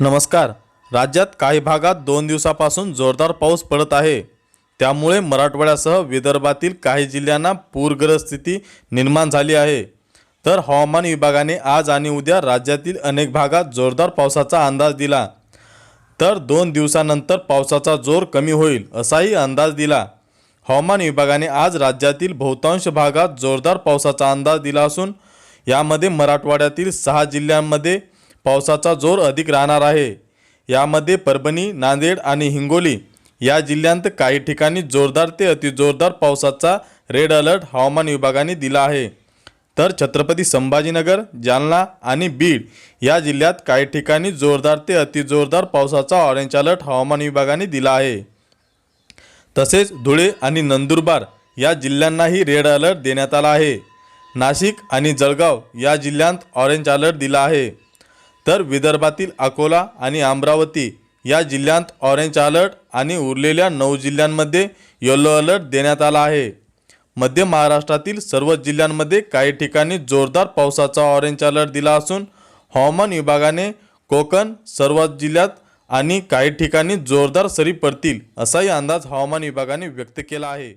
नमस्कार. राज्यात काही भागात दोन दिवसापासून जोरदार पाऊस पडत आहे. त्यामुळे मराठवाड्यासह विदर्भातील काही जिल्ह्यांना पूरग्रस्त स्थिती निर्माण झाली आहे. तर हवामान विभागाने आज आणि उद्या राज्यातील अनेक भागात जोरदार पावसाचा अंदाज दिला. तर दोन दिवसानंतर पावसाचा जोर कमी होईल असाही अंदाज दिला. हवामान विभागाने आज राज्यातील बहुतांश भागात जोरदार पावसाचा अंदाज दिला असून यामध्ये मराठवाड्यातील सहा जिल्ह्यांमध्ये पावसाचा जोर अधिक राहणार आहे. यामध्ये परभणी नांदेड आणि हिंगोली या जिल्ह्यांत काही ठिकाणी जोरदार ते अतिजोरदार पावसाचा रेड अलर्ट हवामान विभागाने दिला आहे. तर छत्रपती संभाजीनगर जालना आणि बीड या जिल्ह्यात काही ठिकाणी जोरदार ते अतिजोरदार पावसाचा ऑरेंज अलर्ट हवामान विभागाने दिला आहे. तसेच धुळे आणि नंदुरबार या जिल्ह्यांनाही रेड अलर्ट देण्यात आला आहे. नाशिक आणि जळगाव या जिल्ह्यांत ऑरेंज अलर्ट दिला आहे. तर विदर्भातील अकोला आणि अमरावती या जिल्ह्यांत ऑरेंज अलर्ट आणि उरलेल्या नऊ जिल्ह्यांमध्ये येलो अलर्ट देण्यात आला आहे. मध्य महाराष्ट्रातील सर्व जिल्ह्यांमध्ये काही ठिकाणी जोरदार पावसाचा ऑरेंज अलर्ट दिला असून हवामान विभागाने कोकण सर्व जिल्ह्यात आणि काही ठिकाणी जोरदार सरी पडतील असाही अंदाज हवामान विभागाने व्यक्त केला आहे.